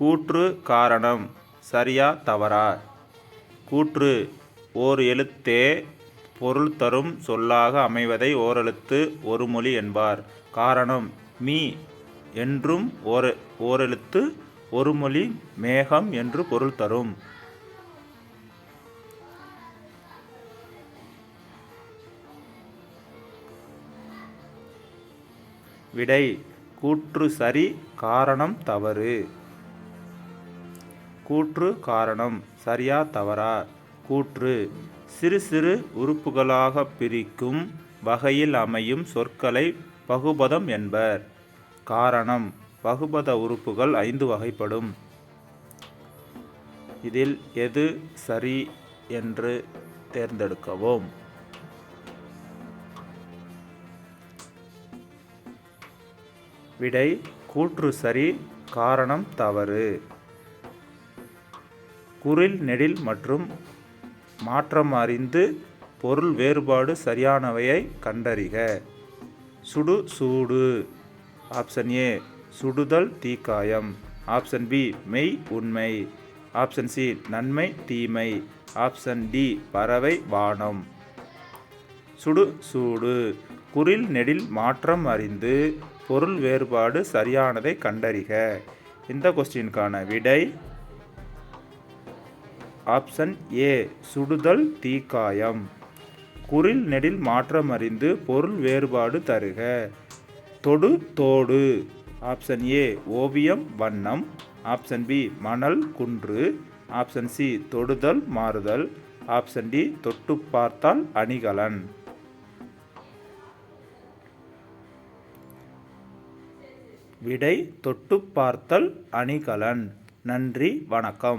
கூற்று காரணம். சரியா தவறா? கூற்று ஓர் எழுத்தே பொருள் தரும் சொல்லாக அமைவதை ஓரெழுத்து ஒரு மொழி என்பார். காரணம் மீ என்றும் ஓர் ஓரெழுத்து ஒரு மொழி மேகம் என்று பொருள் தரும். விடை கூற்று சரி காரணம் தவறு. கூற்று காரணம். சரியா தவறா? கூற்று. சிறு சிறு உறுப்புகளாக பிரிக்கும் வகையில் அமையும் சொற்களை பகுபதம் என்பர். காரணம். பகுபத உறுப்புகள் ஐந்து வகைப்படும். இதில் எது சரி என்று தேர்ந்தெடுக்கவும். விடை கூற்று சரி காரணம் தவறு. குரில் நெடில் மற்றும் மாற்றம் அறிந்து பொருள் வேறுபாடு சரியானவையை கண்டறிக. சுடு சூடு. ஆப்ஷன் ஏ சுடுதல் தீக்காயம். ஆப்ஷன் பி மெய் உண்மை. ஆப்ஷன் சி நன்மை தீமை. ஆப்ஷன் டி பறவை வானம். சுடு சூடு. குரில் நெடில் மாற்றம் அறிந்து பொருள் வேறுபாடு சரியானதை கண்டறிக. இந்த கொஸ்டினுக்கான விடை ஆப்ஷன் ஏ சுடுதல் தீக்காயம். குரில் நெடில் மாற்றம் அறிந்து பொருள் வேறுபாடு தருக. தொடு தோடு. ஆப்ஷன் ஏ ஓவியம் வண்ணம். ஆப்ஷன் பி மணல் குன்று. ஆப்ஷன் சி தொடுதல் மாறுதல். ஆப்ஷன் டி தொட்டு பார்த்தால் அணிகலன். விடை தொட்டு பார்த்தல் அணிகலன். நன்றி வணக்கம்.